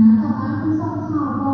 นะต่อมาคือส่งข่าวบอก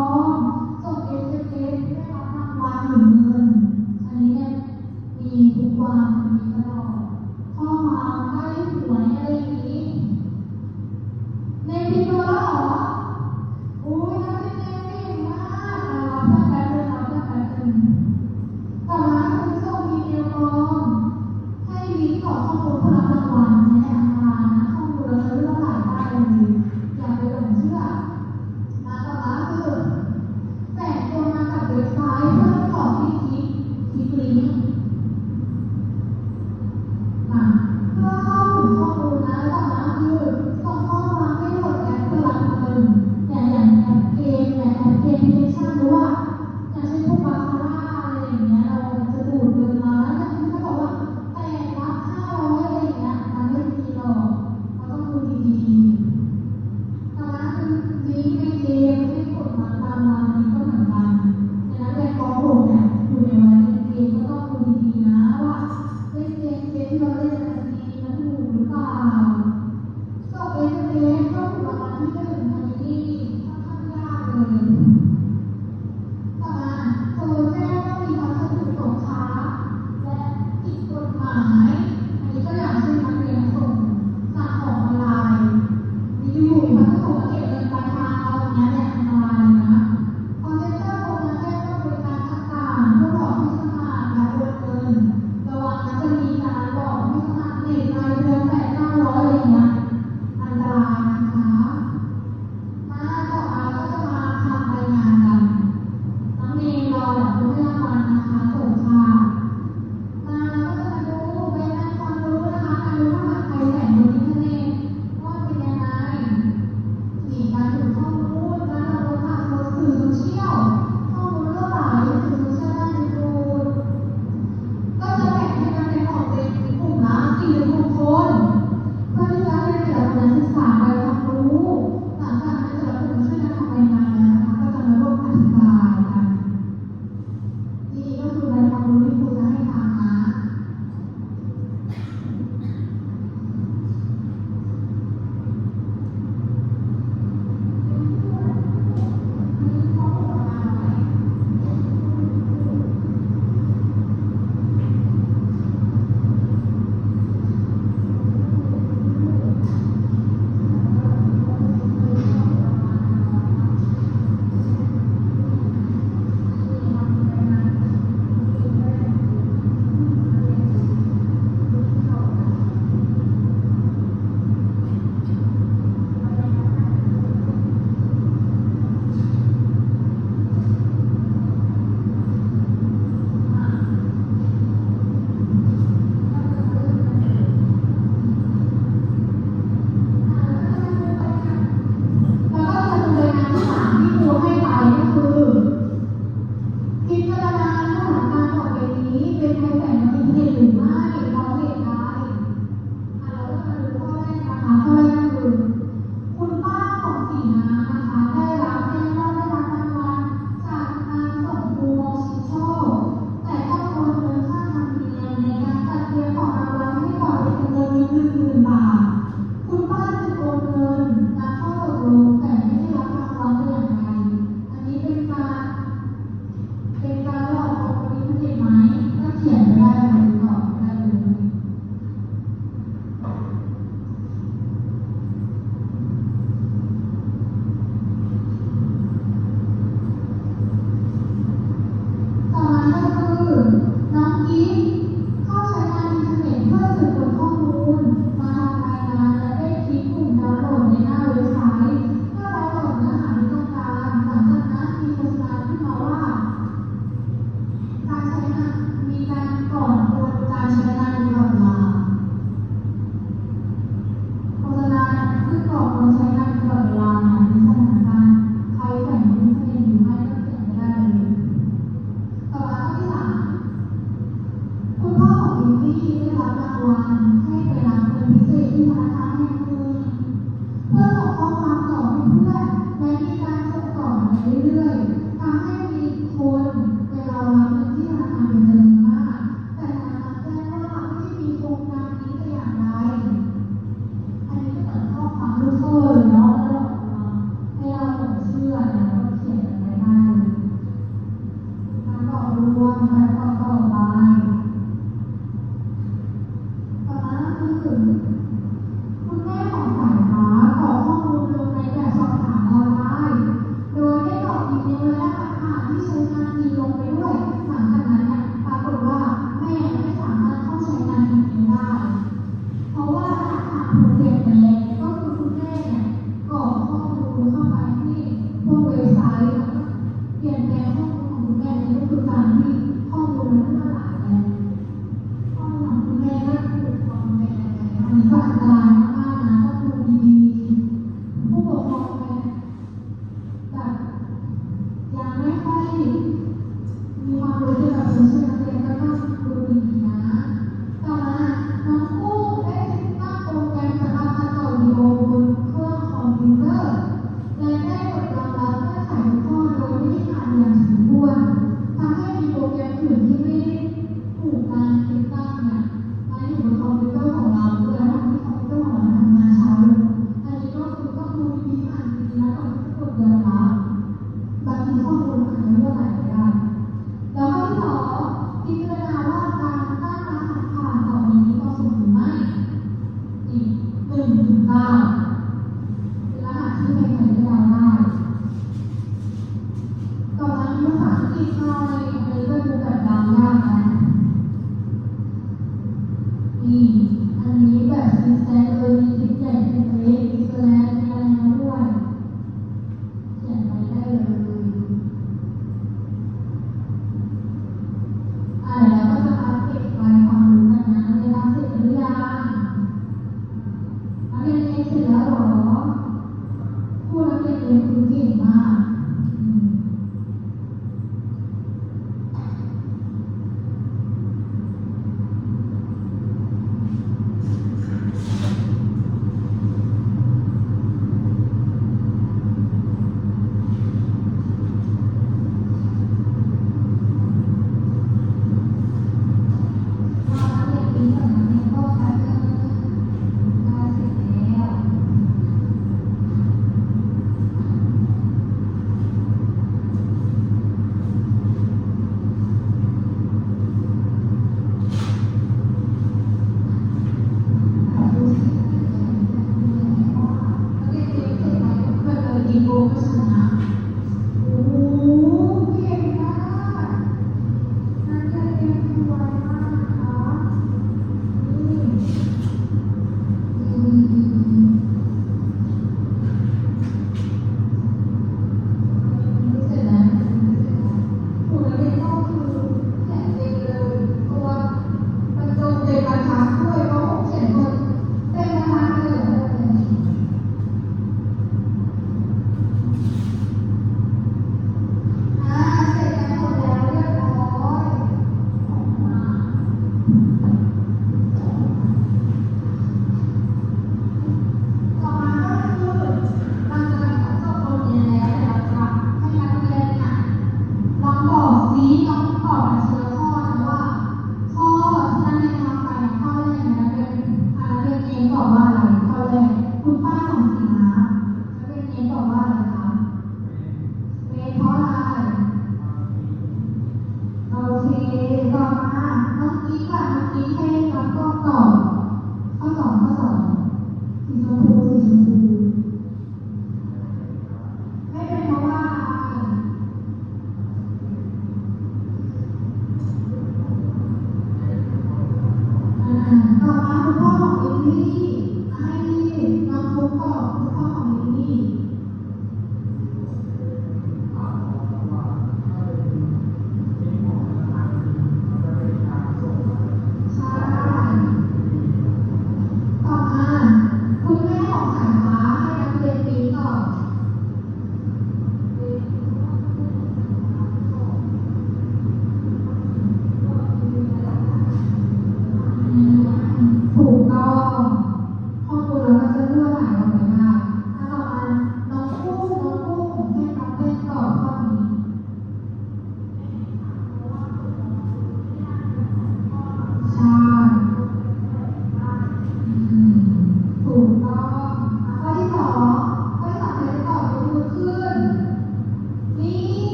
逛逛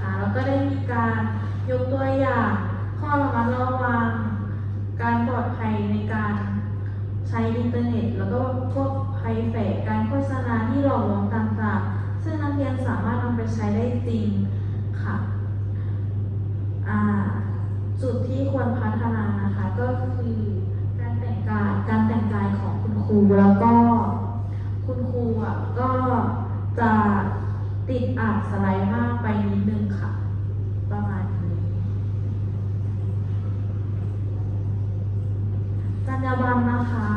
นะคะ แล้วก็ได้มีการยกตัวอย่าง ข้อระมัดระวัง การปลอดภัยในการใช้อินเทอร์เน็ต แล้วก็พวกภัยแฝงการโฆษณาที่หลอกลวงต่างๆ ซึ่งนักเรียนสามารถนำไปใช้ได้จริงค่ะจุดที่ควรพัฒนานะคะก็คือการแต่งกายการแต่งกายของคุณครูแล้วก็คุณครูอะก็จะ ติดอ่านสไลด์มากไปนิดนึงค่ะ ประมาณนี้จรรยาบรรณนะคะ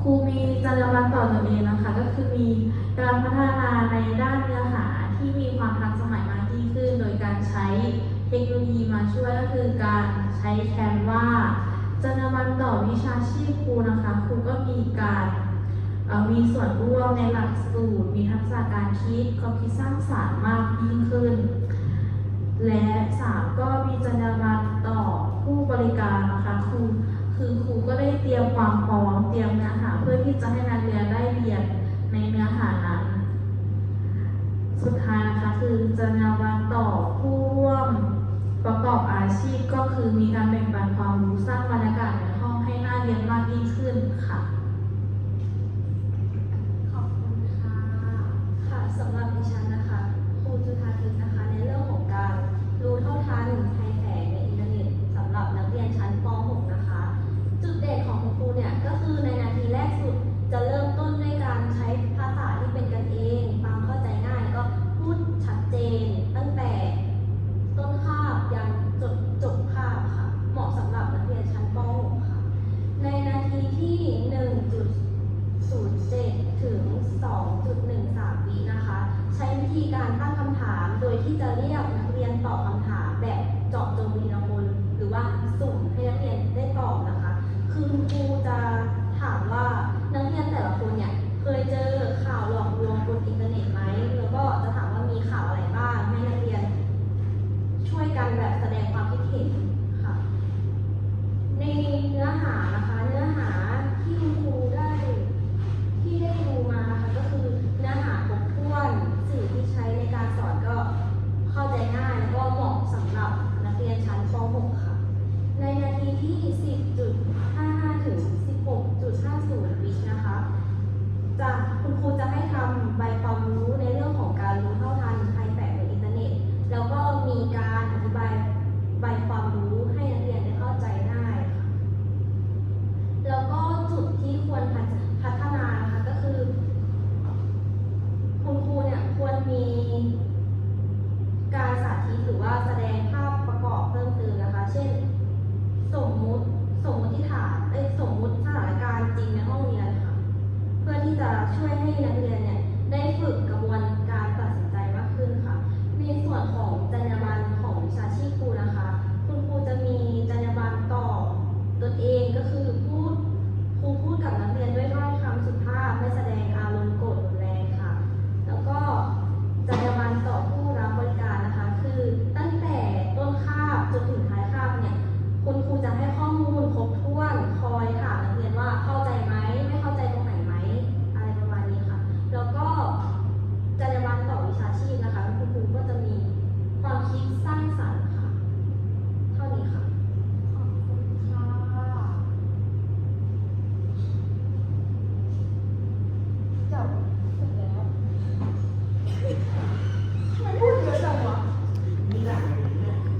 ครูมีจรรยาบรรณต่อตัวเองนะคะ ก็คือมีการพัฒนาในด้านเนื้อหาที่มีความทันสมัยมากยิ่งขึ้น โดยการใช้เทคโนโลยีมาช่วยก็คือการใช้แคนวาจรรยาบรรณต่อวิชาชีพครูนะคะครูก็มีการ มีส่วนร่วมในหลักสูตร มีทักษะการคิดความคิดสร้างสรรค์มากยิ่งขึ้น และสามก็มีจรรยาบรรณต่อผู้บริการนะคะครูคือครูก็ได้เตรียมความพร้อมเตรียมเนื้อหาเพื่อที่จะให้นักเรียนได้เรียนในเนื้อหานั้น สุดท้ายนะคะคือจรรยาบรรณต่อผู้ร่วมประกอบอาชีพก็คือมีการแบ่งปันความรู้สร้างบรรยากาศในห้องให้น่าเรียนมากยิ่งขึ้นค่ะ ขอบคุณค่ะ ค่ะ สำหรับดิฉันนะคะครูจุธาทิพย์นะคะ ในเรื่องของการรู้เท่าทันภัยแฝงในอินเทอร์เน็ตสำหรับนักเรียนชั้นป .6 นะคะ จุดเด่นของ